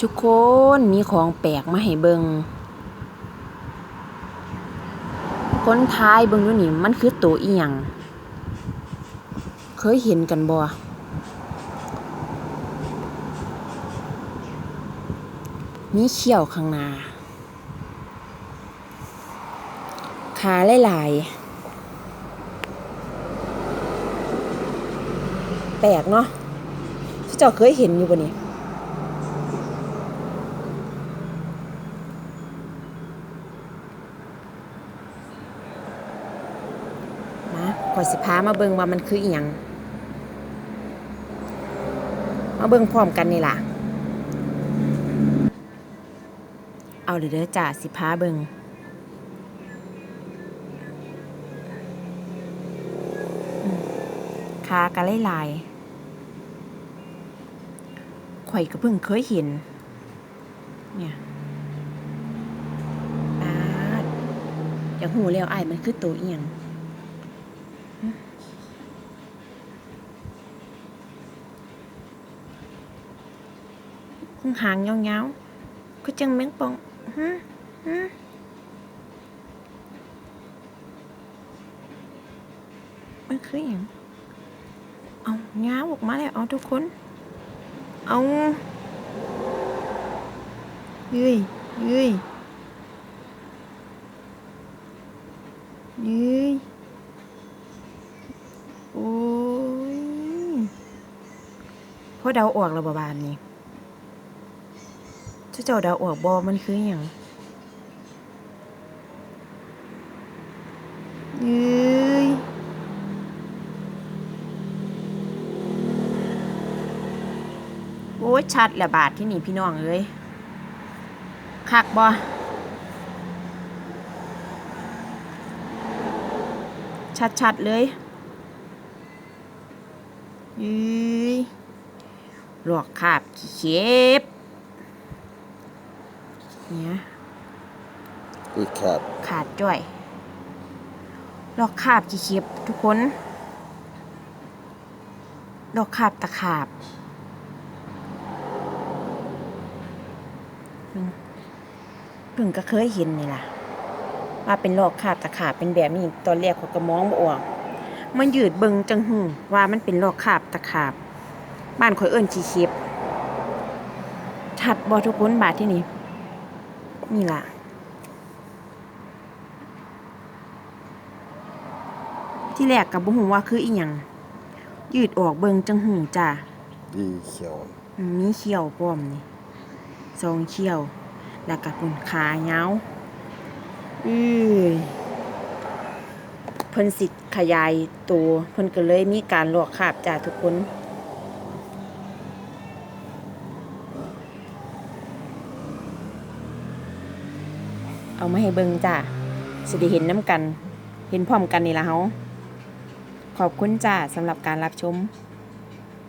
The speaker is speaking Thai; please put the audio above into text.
ทุกคนมีของแปลกมาให้เบิงคนทายเบิงอยู่นี่มันคือตัวอีหยังเคยเห็นกันบ่มีเขี้ยวข้างหน้าขาหลายๆแปลกเนาะเจ้าเคยเห็นอยู่บ่นี่ นะข อยสิพามาเบิ่งว่ามันคืออีหยังมาเบิ่งพร้อมกันนี่ล่ะ เอาเด้อจ้าสิพาเบิ่งอืมขากะหลายข่อยก็เพิ่งเคยเห็น เนี่ยอาดอยากหูแล้วไอ้มันคือตัวอีหยัง หางยาวๆก็จังแมงป่องฮะฮะมันคืออย่างเอายาวออกมาแล้วเอาทุกคน เอาเย้ยเย้ยเย้ยโอ้ยพอเดาออกแล้วบาบานนี้ เจ้าเจ้าเดาออกบอมันคืออย่างเอ้ยโอ้ยชัดละบาทที่นี่พี่น้องเอ้ยคักบอชัดๆเลยเอ้ยหลอกคาบขี้เข็บ เนี่ย อุ้ยครับขาดจ้อยลอกคาบกี่คลิปทุกคนลอกคาบตะขาบเพิ่งเพิ่งก็เคยเห็นนี่ล่ะ ว่าเป็นลอกคาบตะขาบเป็นแบบนี้ตอนแรกเขาก็มองบ่ออกมันยืดเบิงจังหูว่ามันเป็นลอกคาบตะขาบ บ้านข่อยเอิ้นขี้คลิปชัดบ่ทุกคนบาทที่นี่ นี่ล่ะที่แรกกับบุหูว่าคืออีหยังยืดออกเบิงจังหูจ้าดีเขียวมีเขี้ยวพร้อมนี่สองเขี้ยว แล้วกับปุ่นขาเงาวอือเพิ่นสิขยายตัวเพิ่นก็เลยมีการลวกคราบจ้าทุกคน เอามาให้เบิงจ้าสิได้เห็นน้ำกัน เห็นพร้อมกันนี่ละเฮาขอบคุณจ้าสำหรับการรับชม